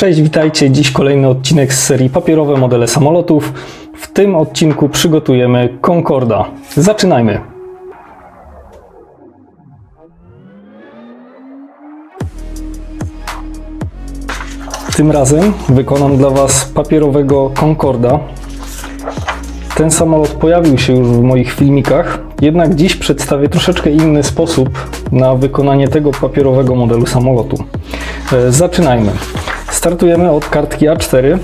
Cześć, witajcie. Dziś kolejny odcinek z serii Papierowe modele samolotów. W tym odcinku przygotujemy Concorda. Zaczynajmy. Tym razem wykonam dla Was papierowego Concorda. Ten samolot pojawił się już w moich filmikach, jednak dziś przedstawię troszeczkę inny sposób na wykonanie tego papierowego modelu samolotu. E, Zaczynajmy. Startujemy od kartki A4.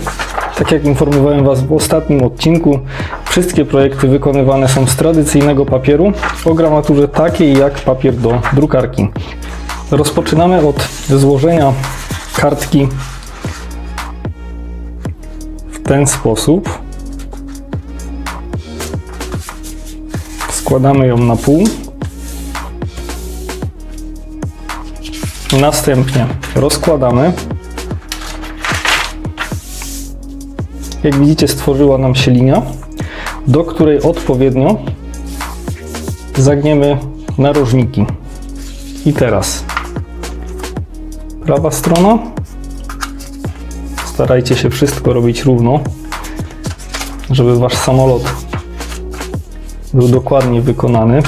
Tak jak informowałem Was w ostatnim odcinku, wszystkie projekty wykonywane są z tradycyjnego papieru o gramaturze takiej jak papier do drukarki. Rozpoczynamy od złożenia kartki w ten sposób. Składamy ją na pół. Następnie rozkładamy. Jak widzicie, stworzyła nam się linia, do której odpowiednio zagniemy narożniki. I teraz prawa strona. Starajcie się wszystko robić równo, żeby wasz samolot był dokładnie wykonany.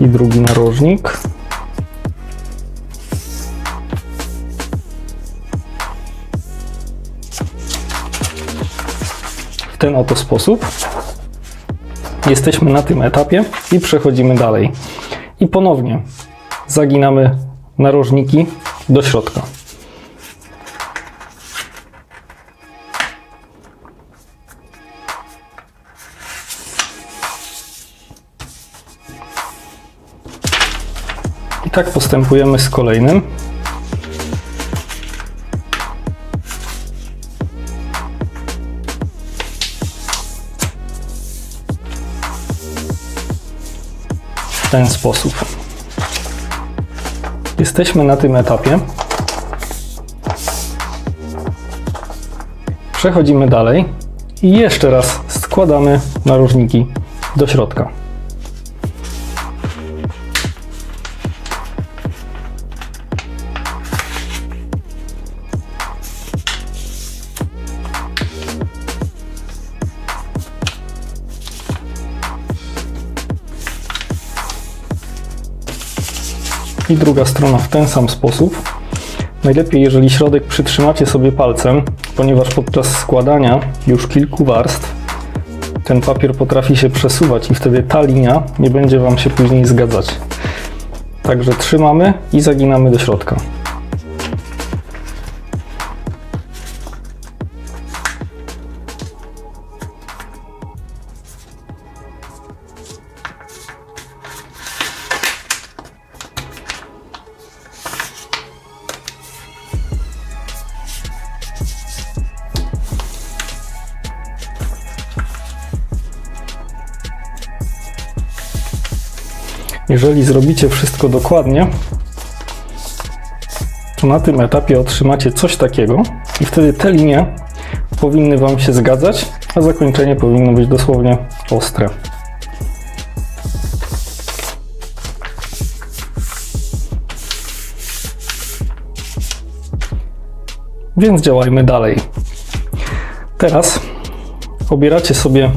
I drugi narożnik. W ten oto sposób. Jesteśmy na tym etapie i przechodzimy dalej. I ponownie zaginamy narożniki do środka. I tak postępujemy z kolejnym. W ten sposób. Jesteśmy na tym etapie. Przechodzimy dalej i jeszcze raz składamy narożniki do środka. I druga strona w ten sam sposób. Najlepiej, jeżeli środek przytrzymacie sobie palcem, ponieważ podczas składania już kilku warstw ten papier potrafi się przesuwać i wtedy ta linia nie będzie Wam się później zgadzać. Także trzymamy i zaginamy do środka. Jeżeli zrobicie wszystko dokładnie, to na tym etapie otrzymacie coś takiego i wtedy te linie powinny Wam się zgadzać, a zakończenie powinno być dosłownie ostre. Więc działajmy dalej. Teraz obieracie sobie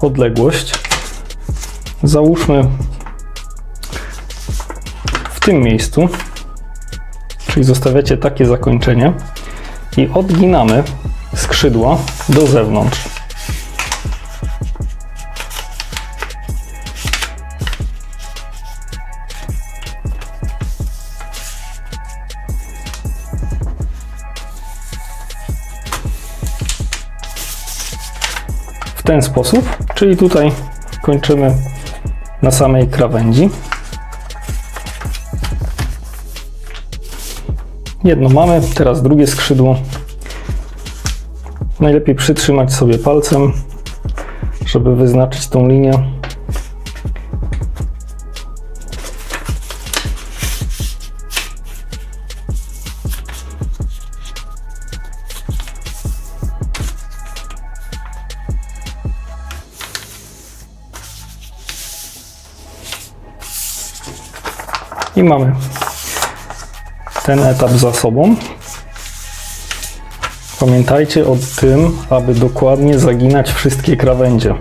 odległość. Załóżmy tym miejscu, czyli zostawiacie takie zakończenie i odginamy skrzydła do zewnątrz. W ten sposób, czyli tutaj kończymy na samej krawędzi. Jedno mamy, teraz drugie skrzydło. Najlepiej przytrzymać sobie palcem, żeby wyznaczyć tą linię. I mamy ten etap za sobą. Pamiętajcie o tym, aby dokładnie zaginać wszystkie krawędzie.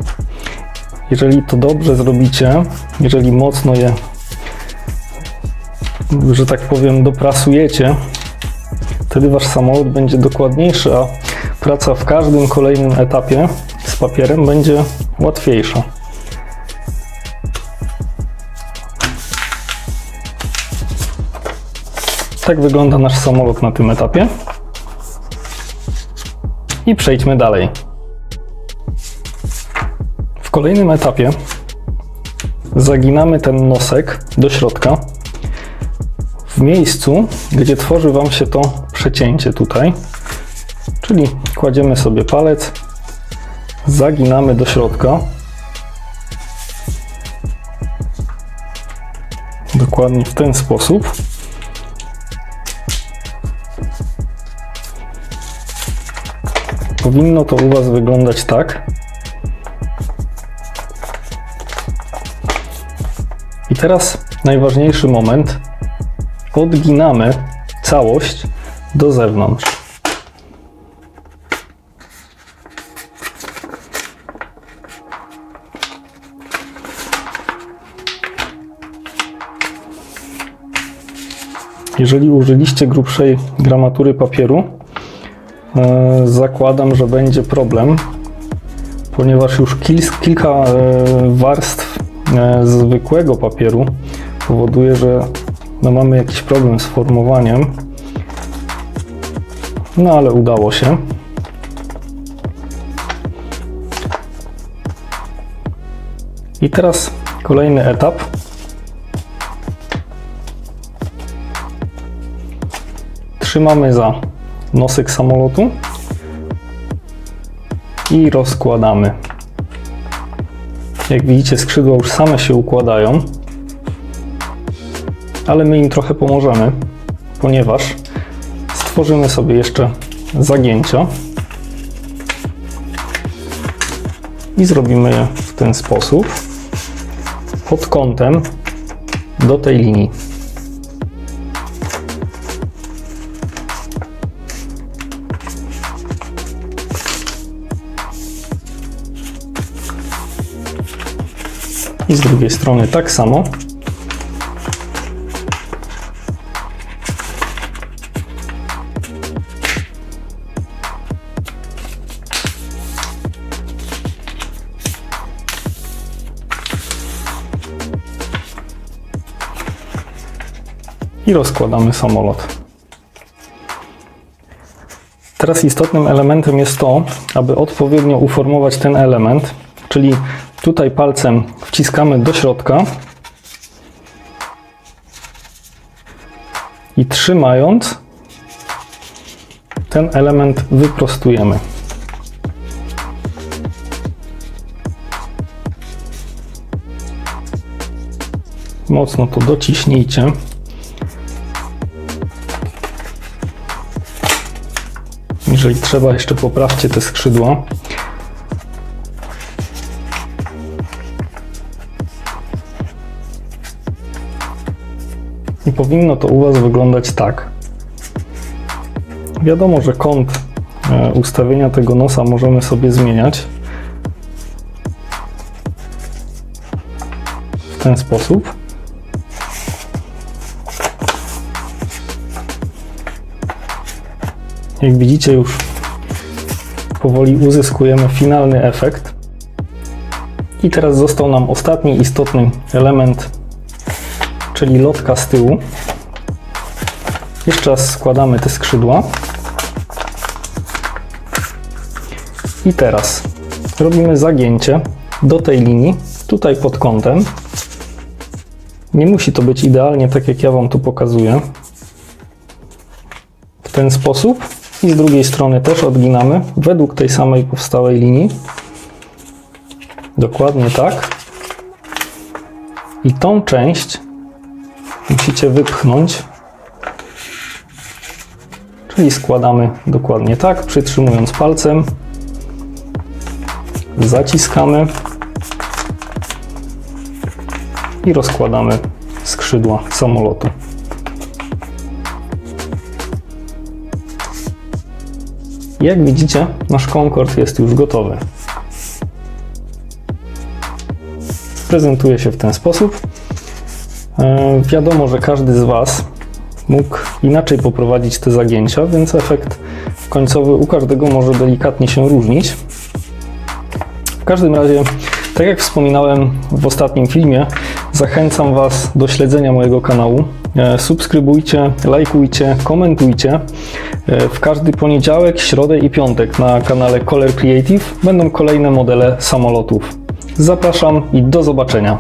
Jeżeli to dobrze zrobicie, jeżeli mocno je, że tak powiem, doprasujecie, wtedy wasz samolot będzie dokładniejszy, a praca w każdym kolejnym etapie z papierem będzie łatwiejsza. Tak wygląda nasz samolot na tym etapie. I przejdźmy dalej. W kolejnym etapie zaginamy ten nosek do środka w miejscu, gdzie tworzy Wam się to przecięcie tutaj. Czyli kładziemy sobie palec, zaginamy do środka. Dokładnie w ten sposób. Powinno to u Was wyglądać tak. I teraz najważniejszy moment. Odginamy całość do zewnątrz. Jeżeli użyliście grubszej gramatury papieru, zakładam, że będzie problem, ponieważ już kil- kilka e, warstw e, zwykłego papieru powoduje, że no mamy jakiś problem z formowaniem. No ale udało się. I teraz kolejny etap. Trzymamy za nosek samolotu i rozkładamy. Jak widzicie, skrzydła już same się układają, ale my im trochę pomożemy, ponieważ stworzymy sobie jeszcze zagięcia i zrobimy je w ten sposób pod kątem do tej linii. I z drugiej strony tak samo. I rozkładamy samolot. Teraz istotnym elementem jest to, aby odpowiednio uformować ten element, czyli tutaj palcem wciskamy do środka i trzymając ten element wyprostujemy. Mocno to dociśnijcie. Jeżeli trzeba, jeszcze poprawcie te skrzydła. Powinno to u Was wyglądać tak. Wiadomo, że kąt e, ustawienia tego nosa możemy sobie zmieniać w ten sposób. Jak widzicie, już powoli uzyskujemy finalny efekt. I teraz został nam ostatni istotny element, czyli lotka z tyłu. Jeszcze raz składamy te skrzydła. I teraz robimy zagięcie do tej linii, tutaj pod kątem. Nie musi to być idealnie tak, jak ja Wam tu pokazuję. W ten sposób. I z drugiej strony też odginamy według tej samej powstałej linii. Dokładnie tak. I tą część musicie wypchnąć. Czyli składamy dokładnie tak, przytrzymując palcem. Zaciskamy i rozkładamy skrzydła samolotu. Jak widzicie, nasz Concorde jest już gotowy. Prezentuje się w ten sposób. E, Wiadomo, że każdy z Was mógł inaczej poprowadzić te zagięcia, więc efekt końcowy u każdego może delikatnie się różnić. W każdym razie, tak jak wspominałem w ostatnim filmie, zachęcam Was do śledzenia mojego kanału. E, Subskrybujcie, lajkujcie, komentujcie. E, W każdy poniedziałek, środę i piątek na kanale Color Creative będą kolejne modele samolotów. Zapraszam i do zobaczenia.